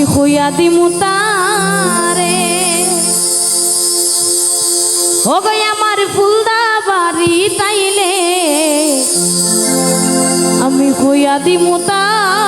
আমি হইয়া দিমু তারে। ও গই আমার ফুলদা বাড়ি তাইলে আমি হইয়া দিমু তার।